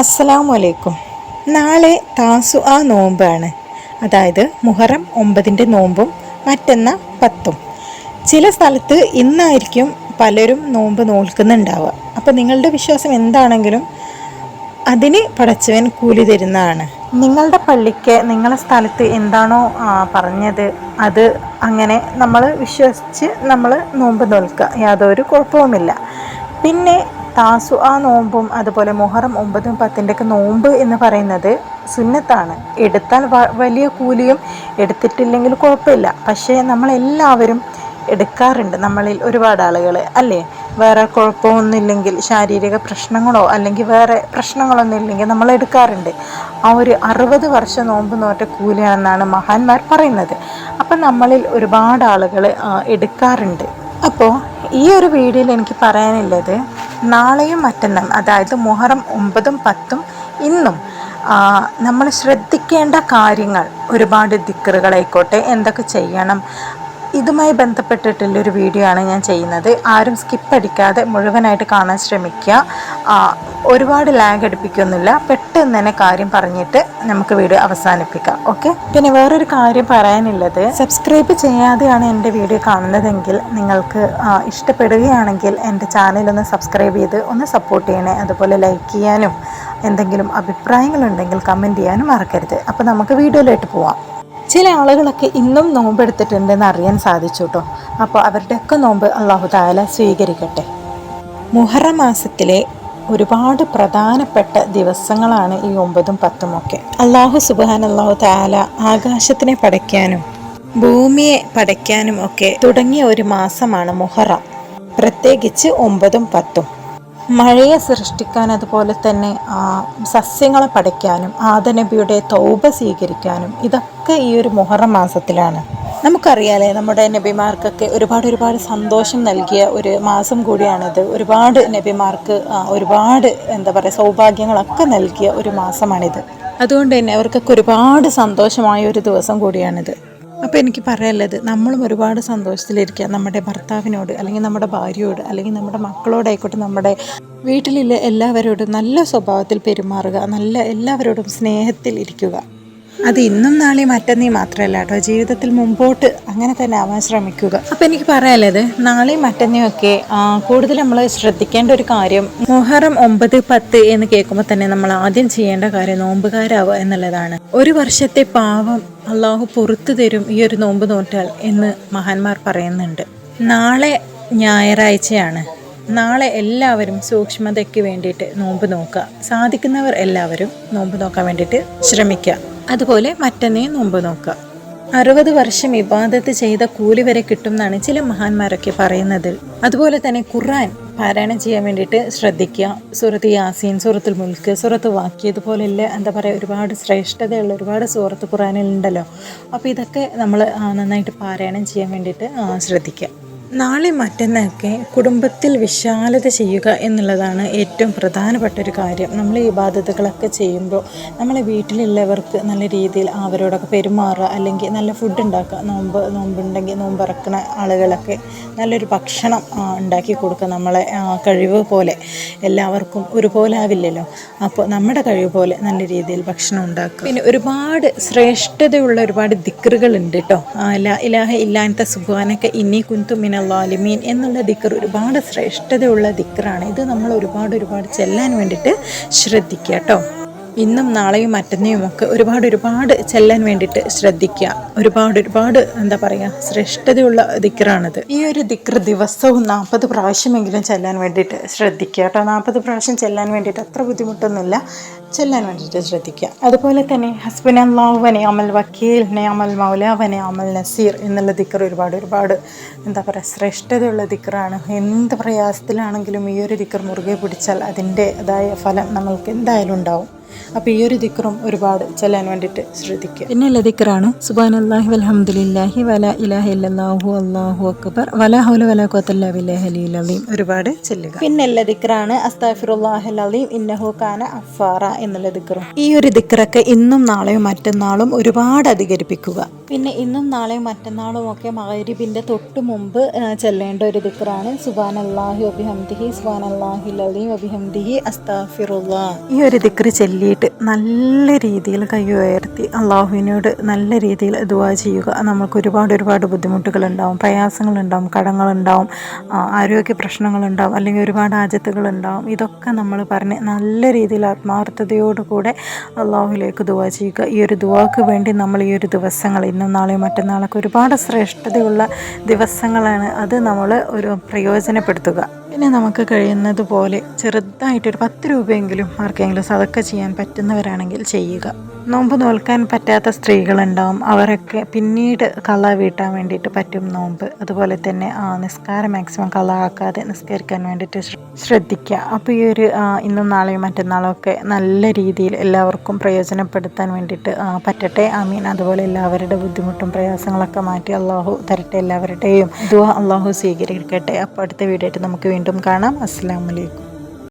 അസ്സലാമു അലൈക്കും നാളെ താസു ആ നോമ്പാണ്. അതായത് മുഹറം ഒമ്പതിന്റെ നോമ്പും മറ്റെന്ന പത്തും. ചില സ്ഥലത്ത് ഇന്നായിരിക്കും പലരും നോമ്പ് നോൽക്കുന്നുണ്ടാവുക. അപ്പോൾ നിങ്ങളുടെ വിശ്വാസം എന്താണെങ്കിലും അതിന് പടച്ചവൻ കൂലി തരുന്നതാണ്. നിങ്ങളുടെ പള്ളിക്ക് നിങ്ങളുടെ സ്ഥലത്ത് എന്താണോ പറഞ്ഞത് അത് അങ്ങനെ നമ്മൾ വിശ്വസിച്ച് നമ്മൾ നോമ്പ് നോൽക്കുക. യാതൊരു കുഴപ്പവുമില്ല. പിന്നെ താസു ആ നോമ്പും അതുപോലെ മുഹറം ഒമ്പതും പത്തിന്റെയൊക്കെ നോമ്പ് എന്ന് പറയുന്നത് സുന്നത്താണ്. എടുത്താൽ വലിയ കൂലിയും എടുത്തിട്ടില്ലെങ്കിൽ കുഴപ്പമില്ല. പക്ഷേ നമ്മളെല്ലാവരും എടുക്കാറുണ്ട്. നമ്മളിൽ ഒരുപാട് ആളുകൾ അല്ലേ? വേറെ കുഴപ്പമൊന്നുമില്ലെങ്കിൽ ശാരീരിക പ്രശ്നങ്ങളോ അല്ലെങ്കിൽ വേറെ പ്രശ്നങ്ങളൊന്നും ഇല്ലെങ്കിൽ നമ്മൾ എടുക്കാറുണ്ട്. ആ ഒരു അറുപത് വർഷം നോമ്പ് നോറ്റ കൂലിയാണെന്നാണ് മഹാന്മാർ പറയുന്നത്. അപ്പം നമ്മളിൽ ഒരുപാട് ആളുകൾ എടുക്കാറുണ്ട്. അപ്പോൾ ഈ ഒരു വീഡിയോയിൽ എനിക്ക് പറയാനുള്ളത് നാളെയും മറ്റന്നാൾ അതായത് മുഹറം ഒമ്പതും പത്തും ഇന്നും നമ്മൾ ശ്രദ്ധിക്കേണ്ട കാര്യങ്ങൾ ഒരുപാട് ദിക്കറുകളായിക്കോട്ടെ എന്തൊക്കെ ചെയ്യണം ഇതുമായി ബന്ധപ്പെട്ടിട്ടുള്ള ഒരു വീഡിയോ ആണ് ഞാൻ ചെയ്യുന്നത്. ആരും സ്കിപ്പ് അടിക്കാതെ മുഴുവനായിട്ട് കാണാൻ ശ്രമിക്കുക. ഒരുപാട് ലാഗ് അടുപ്പിക്കൊന്നുമില്ല. പെട്ടെന്ന് തന്നെ കാര്യം പറഞ്ഞിട്ട് നമുക്ക് വീഡിയോ അവസാനിപ്പിക്കാം. ഓക്കെ പിന്നെ വേറൊരു കാര്യം പറയാനുള്ളത്. സബ്സ്ക്രൈബ് ചെയ്യാതെയാണ് എന്റെ വീഡിയോ കാണുന്നതെങ്കിൽ നിങ്ങൾക്ക് ഇഷ്ടപ്പെടുകയാണെങ്കിൽ എന്റെ ചാനലൊന്ന് സബ്സ്ക്രൈബ് ചെയ്ത് ഒന്ന് സപ്പോർട്ട് ചെയ്യണേ. അതുപോലെ ലൈക്ക് ചെയ്യാനും എന്തെങ്കിലും അഭിപ്രായങ്ങളുണ്ടെങ്കിൽ കമന്റ് ചെയ്യാനും മറക്കരുത്. അപ്പോൾ നമുക്ക് വീഡിയോയിലോട്ട് പോവാം. ചില ആളുകളൊക്കെ ഇന്നും നോമ്പെടുത്തിട്ടുണ്ടെന്ന് അറിയാൻ സാധിച്ചു കേട്ടോ അപ്പോൾ അവരുടെയൊക്കെ നോമ്പ് അള്ളാഹു താല സ്വീകരിക്കട്ടെ. മുഹറ മാസത്തിലെ ഒരുപാട് പ്രധാനപ്പെട്ട ദിവസങ്ങളാണ് ഈ ഒമ്പതും പത്തും ഒക്കെ. അള്ളാഹു സുബാൻ അള്ളാഹു താല ആകാശത്തിനെ പടയ്ക്കാനും ഭൂമിയെ പടയ്ക്കാനും ഒക്കെ തുടങ്ങിയ ഒരു മാസമാണ് മുഹറ. പ്രത്യേകിച്ച് ഒമ്പതും പത്തും. മഴയെ സൃഷ്ടിക്കാൻ അതുപോലെ തന്നെ സസ്യങ്ങളെ പഠിക്കാനും ആദനബിയുടെ തൗബ സ്വീകരിക്കാനും ഇതൊക്കെ ഈ ഒരു മുഹറം മാസത്തിലാണ്. നമുക്കറിയാലേ നമ്മുടെ നബിമാർക്കൊക്കെ ഒരുപാട് ഒരുപാട് സന്തോഷം നൽകിയ ഒരു മാസം കൂടിയാണിത്. ഒരുപാട് നബിമാർക്ക് ഒരുപാട് എന്താ പറയുക സൗഭാഗ്യങ്ങളൊക്കെ നൽകിയ ഒരു മാസമാണിത്. അതുകൊണ്ട് തന്നെ അവർക്കൊക്കെ ഒരുപാട് സന്തോഷമായ ഒരു ദിവസം കൂടിയാണിത്. അപ്പോൾ എനിക്ക് പറയാനുള്ളത് നമ്മളും ഒരുപാട് സന്തോഷത്തിലിരിക്കുക നമ്മുടെ ഭർത്താവിനോട് അല്ലെങ്കിൽ നമ്മുടെ ഭാര്യയോട് അല്ലെങ്കിൽ നമ്മുടെ മക്കളോടായിക്കോട്ടെ നമ്മുടെ വീട്ടിലുള്ള എല്ലാവരോടും നല്ല സ്വഭാവത്തിൽ പെരുമാറുക നല്ല എല്ലാവരോടും സ്നേഹത്തിൽ ഇരിക്കുക അത് ഇന്നും നാളെയും മറ്റന്നേ മാത്രമല്ല കേട്ടോ. ജീവിതത്തിൽ മുമ്പോട്ട് അങ്ങനെ തന്നെ ആവാൻ ശ്രമിക്കുക. അപ്പം എനിക്ക് പറയാനുള്ളത് നാളെ മറ്റന്നെയും ഒക്കെ കൂടുതൽ നമ്മൾ ശ്രദ്ധിക്കേണ്ട ഒരു കാര്യം മുഹറം ഒമ്പത് പത്ത് എന്ന് കേൾക്കുമ്പോൾ തന്നെ നമ്മൾ ആദ്യം ചെയ്യേണ്ട കാര്യം നോമ്പുകാരാവുക എന്നുള്ളതാണ്. ഒരു വർഷത്തെ പാവം അള്ളാഹു പുറത്തു തരും ഈ ഒരു നോമ്പ് നോറ്റാൽ എന്ന് മഹാന്മാർ പറയുന്നുണ്ട്. നാളെ ഞായറാഴ്ചയാണ്. നാളെ എല്ലാവരും സൂക്ഷ്മതയ്ക്ക് വേണ്ടിയിട്ട് നോമ്പ് നോക്കുക. സാധിക്കുന്നവർ എല്ലാവരും നോമ്പ് നോക്കാൻ വേണ്ടിയിട്ട് ശ്രമിക്കുക. അതുപോലെ മറ്റന്നേ നോമ്പ് നോക്കുക. അറുപത് വർഷം ഇബാദത്ത് ചെയ്ത കൂലി വരെ കിട്ടും എന്നാണ് ചില മഹാന്മാരൊക്കെ പറയുന്നത്. അതുപോലെ തന്നെ ഖുർആൻ പാരായണം ചെയ്യാൻ വേണ്ടിയിട്ട് ശ്രദ്ധിക്കുക. സൂറത്ത് യാസീൻ സൂറത്തുൽ മുൽക്ക് സൂറത്ത് വാക്കി ഇതുപോലെയുള്ള എന്താ പറയുക ഒരുപാട് ശ്രേഷ്ഠതയുള്ള ഒരുപാട് സൂറത്ത് ഖുർആനിൽ ഉണ്ടല്ലോ അപ്പോൾ ഇതൊക്കെ നമ്മൾ നന്നായിട്ട് പാരായണം ചെയ്യാൻ വേണ്ടിയിട്ട് ശ്രദ്ധിക്കുക. നാളെ മറ്റന്നൊക്കെ കുടുംബത്തിൽ വിശാലത ചെയ്യുക എന്നുള്ളതാണ് ഏറ്റവും പ്രധാനപ്പെട്ട ഒരു കാര്യം. നമ്മൾ ഈ ബാധ്യതകളൊക്കെ ചെയ്യുമ്പോൾ നമ്മളെ വീട്ടിലുള്ളവർക്ക് നല്ല രീതിയിൽ അവരോടൊക്കെ പെരുമാറുക അല്ലെങ്കിൽ നല്ല ഫുഡ് ഉണ്ടാക്കുക നോമ്പ് നോമ്പുണ്ടെങ്കിൽ നോമ്പ് ഇറക്കുന്ന ആളുകളൊക്കെ നല്ലൊരു ഭക്ഷണം ഉണ്ടാക്കി കൊടുക്കുക നമ്മളെ കഴിവ് പോലെ. എല്ലാവർക്കും ഒരുപോലെ ആവില്ലല്ലോ. അപ്പോൾ നമ്മുടെ കഴിവ് പോലെ നല്ല രീതിയിൽ ഭക്ഷണം ഉണ്ടാക്കുക. പിന്നെ ഒരുപാട് ശ്രേഷ്ഠതയുള്ള ഒരുപാട് ദിക്കറുകൾ ഉണ്ട് കേട്ടോ ഇലാഹ ഇല്ലാത്ത സുഖാനൊക്കെ ഇനി കുന്തു മിനല്ലാലിമീൻ എന്നുള്ള ദിക്കർ ഒരുപാട് ശ്രേഷ്ഠതയുള്ള ദിക്കറാണ്. ഇത് നമ്മൾ ഒരുപാട് ഒരുപാട് ചെല്ലാൻ വേണ്ടിയിട്ട് ശ്രദ്ധിക്കുക കേട്ടോ. ഇന്നും നാളെയും മറ്റന്നെയും ഒക്കെ ഒരുപാട് ഒരുപാട് ചെല്ലാൻ വേണ്ടിയിട്ട് ശ്രദ്ധിക്കുക. ഒരുപാട് ഒരുപാട് എന്താ പറയുക ശ്രേഷ്ഠതയുള്ള ദിക്കറാണിത്. ഈ ഒരു ദിക്കർ ദിവസവും നാൽപ്പത് പ്രാവശ്യമെങ്കിലും ചെല്ലാൻ വേണ്ടിയിട്ട് ശ്രദ്ധിക്കുക കേട്ടോ. നാൽപ്പത് പ്രാവശ്യം ചെല്ലാൻ വേണ്ടിയിട്ട് അത്ര ബുദ്ധിമുട്ടൊന്നുമില്ല. ചെല്ലാൻ വേണ്ടിയിട്ട് ശ്രദ്ധിക്കുക. അതുപോലെ തന്നെ ഹസ്ബൻ അള്ളാഹുവനെ അമൽ വക്കീൽ അമൽ മൗലാവനെ അമൽ നസീർ എന്നുള്ള ദിക്കർ ഒരുപാട് ഒരുപാട് എന്താ പറയുക ശ്രേഷ്ഠതയുള്ള ദിക്കറാണ്. എന്ത് പ്രയാസത്തിലാണെങ്കിലും ഈ ഒരു ദിക്കർ മുറുകെ പിടിച്ചാൽ അതിന്റെതായ ഫലം നമ്മൾക്ക് എന്തായാലും ഉണ്ടാവും. അപ്പോൾ ഈ ഒരു ദിക്റും ഒരുപാട് ചെല്ലാൻ വേണ്ടിയിട്ട് ശ്രദ്ധിക്കുക. പിന്നെയുള്ള ദിക്റാണ് സുബാനല്ലാഹി വലഹമുല്ലാഹി വല ഇലാഹ ഇല്ലല്ലാഹു അള്ളാഹു അക്ബർ വല ഹൗല വല അലിയിൽ അലീം ഒരുപാട് ചെല്ലുക. പിന്നെയുള്ള ദിക്റാണ് അസ്താഫിറുല്ലാഹൽ അലീം ഇന്നഹു ഖാന അഫാറ എന്നുള്ള ദിക്റും. ഈ ഒരു ദിക്റൊക്കെ ഇന്നും നാളെയും മറ്റന്നാളും ഒരുപാട് അധികരിപ്പിക്കുക. പിന്നെ ഇന്നും നാളെയും മറ്റന്നാളും ഒക്കെ മകരിബിന്റെ തൊട്ട് മുമ്പ് ചെല്ലേണ്ട ഒരു ദിക്റാണ് സുബാൻ അള്ളാഹി അബിഹംദിഹി സുബാൻ അള്ളാഹി അലീം അബിഹംദിഹി അസ്താഫിറുല്ലാ ഈ ഒരു ദിക്റ് ചൊല്ലിയിട്ട് നല്ല രീതിയിൽ കൈ ഉയർത്തി അള്ളാഹുവിനോട് നല്ല രീതിയിൽ ദുവാ ചെയ്യുക. നമുക്ക് ഒരുപാട് ഒരുപാട് ബുദ്ധിമുട്ടുകൾ ബുദ്ധിമുട്ടുകളുണ്ടാവും പ്രയാസങ്ങളുണ്ടാവും കടങ്ങളുണ്ടാവും ഉണ്ടാവും ആരോഗ്യ പ്രശ്നങ്ങളുണ്ടാവും അല്ലെങ്കിൽ ഒരുപാട് ആജത്തുകളുണ്ടാവും. ഇതൊക്കെ നമ്മൾ പറഞ്ഞ് നല്ല രീതിയിൽ ആത്മാർത്ഥതയോടുകൂടെ അള്ളാഹുലേക്ക് ദുവാ ചെയ്യുക. ഈ ഒരു ദുവാക്ക് വേണ്ടി നമ്മൾ ഈ ഒരു ദിവസങ്ങൾ ഇന്നും നാളെയും മറ്റന്നാളൊക്കെ ഒരുപാട് ശ്രേഷ്ഠതയുള്ള ദിവസങ്ങളാണ്. അത് നമ്മൾ ഒരു പ്രയോജനപ്പെടുത്തുക. പിന്നെ നമുക്ക് കഴിയുന്നത് പോലെ ചെറുതായിട്ടൊരു പത്ത് രൂപയെങ്കിലും ആർക്കെങ്കിലും അതൊക്കെ ചെയ്യാൻ പറ്റുന്നവരാണെങ്കിൽ ചെയ്യുക. നോമ്പ് നോൽക്കാൻ പറ്റാത്ത സ്ത്രീകളുണ്ടാവും. അവരൊക്കെ പിന്നീട് കള വീട്ടാൻ വേണ്ടിയിട്ട് പറ്റും നോമ്പ്. അതുപോലെ തന്നെ ആ, നിസ്കാരം മാക്സിമം കള ആക്കാതെ നിസ്കരിക്കാൻ വേണ്ടിയിട്ട് ശ്ര- ശ്രദ്ധിക്കുക. അപ്പോൾ ഈ ഒരു ഇന്നും നാളെയും മറ്റന്നാളും ഒക്കെ നല്ല രീതിയിൽ എല്ലാവർക്കും പ്രയോജനപ്പെടുത്താൻ വേണ്ടിയിട്ട് പറ്റട്ടെ. ആമീൻ. അതുപോലെ എല്ലാവരുടെ ബുദ്ധിമുട്ടും പ്രയാസങ്ങളൊക്കെ മാറ്റി അള്ളാഹു തരട്ടെ എല്ലാവരുടെയും ദുആ അള്ളാഹു സ്വീകരിക്കട്ടെ. അപ്പോൾ അടുത്ത വീഡിയോ ആയിട്ട് നമുക്ക് വീണ്ടും കാണാം. അസ്സാം വലൈക്കും